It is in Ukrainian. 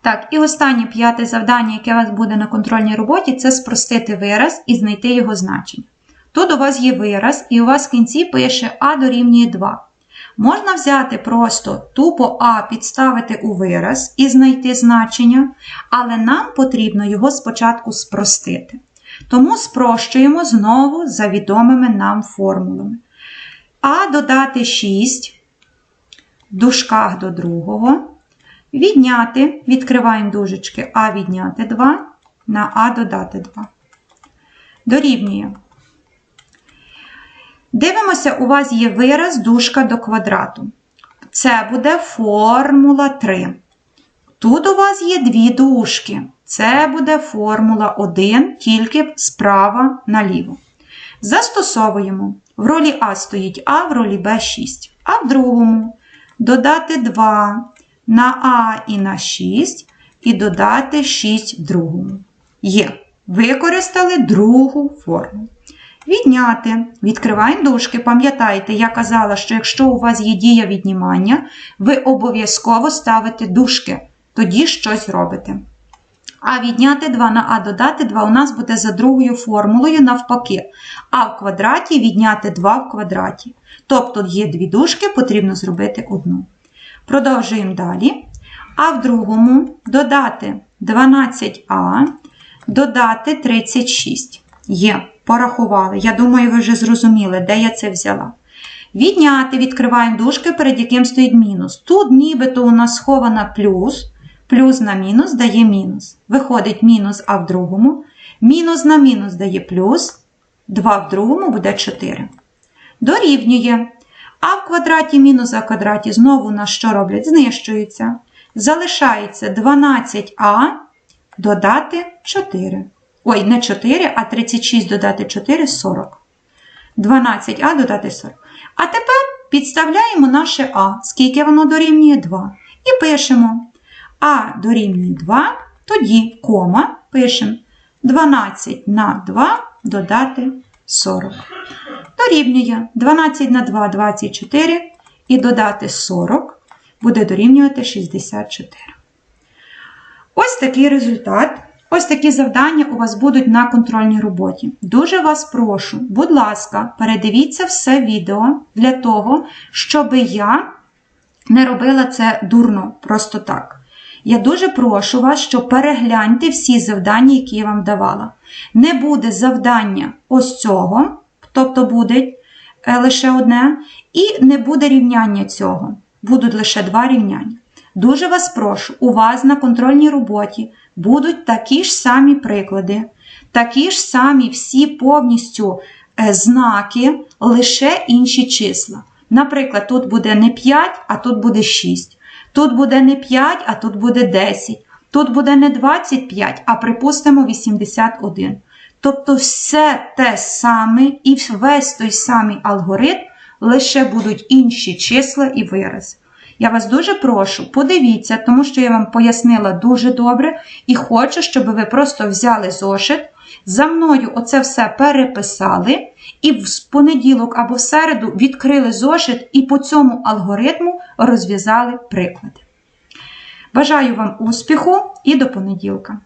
Так, і останнє п'яте завдання, яке у вас буде на контрольній роботі, це спростити вираз і знайти його значення. Тут у вас є вираз, і у вас в кінці пише А дорівнює 2. Можна взяти просто тупо А підставити у вираз і знайти значення, але нам потрібно його спочатку спростити. Тому спрощуємо знову за відомими нам формулами. А додати 6 в дужках до другого. Відняти, відкриваємо дужечки, А відняти 2 на А додати 2. Дорівнює. Дивимося, у вас є вираз дужка до квадрату. Це буде формула 3. Тут у вас є дві дужки. Це буде формула 1, тільки справа наліво. Застосовуємо. В ролі А стоїть А, в ролі Б 6. А в другому додати 2 на А і на 6, і додати 6 в другому. Є. Використали другу форму. Відняти. Відкриваємо дужки. Пам'ятайте, я казала, що якщо у вас є дія віднімання, ви обов'язково ставите дужки, тоді щось робите. А відняти 2 на А додати 2 у нас буде за другою формулою навпаки. А в квадраті відняти 2 в квадраті. Тобто є дві дужки, потрібно зробити одну. Продовжуємо далі. А в другому додати 12а, додати 36. Є, порахували. Я думаю, ви вже зрозуміли, де я це взяла. Відняти, відкриваємо дужки, перед яким стоїть мінус. Тут нібито у нас схована плюс. Плюс на мінус дає мінус. Виходить мінус А в другому. Мінус на мінус дає плюс. 2 в другому буде 4. Дорівнює. А в квадраті мінус А квадраті знову у нас що роблять? Знищується. Залишається 12а додати 4. Ой, не 4, а 36 додати 4 40. 12а додати 40. А тепер підставляємо наше А, скільки воно дорівнює 2. І пишемо А дорівнює 2, тоді кома пишемо 12 на 2 додати 40. Дорівнює 12 на 2 24 і додати 40 буде дорівнювати 64. Ось такий результат. Ось такі завдання у вас будуть на контрольній роботі. Дуже вас прошу, будь ласка, передивіться все відео для того, щоб я не робила це дурно, просто так. Я дуже прошу вас, що перегляньте всі завдання, які я вам давала. Не буде завдання ось цього, тобто буде е, лише одне, і не буде рівняння цього. Будуть лише два рівняння. Дуже вас прошу, у вас на контрольній роботі будуть такі ж самі приклади, такі ж самі всі повністю е, знаки, лише інші числа. Наприклад, тут буде не 5, а тут буде 6. Тут буде не 5, а тут буде 10. Тут буде не 25, а припустимо 81. Тобто все те саме і весь той самий алгоритм, лише будуть інші числа і вирази. Я вас дуже прошу, подивіться, тому що я вам пояснила дуже добре і хочу, щоб ви просто взяли зошит, за мною оце все переписали, і в понеділок або в середу відкрили зошит і по цьому алгоритму розв'язали приклади. Бажаю вам успіху і до понеділка!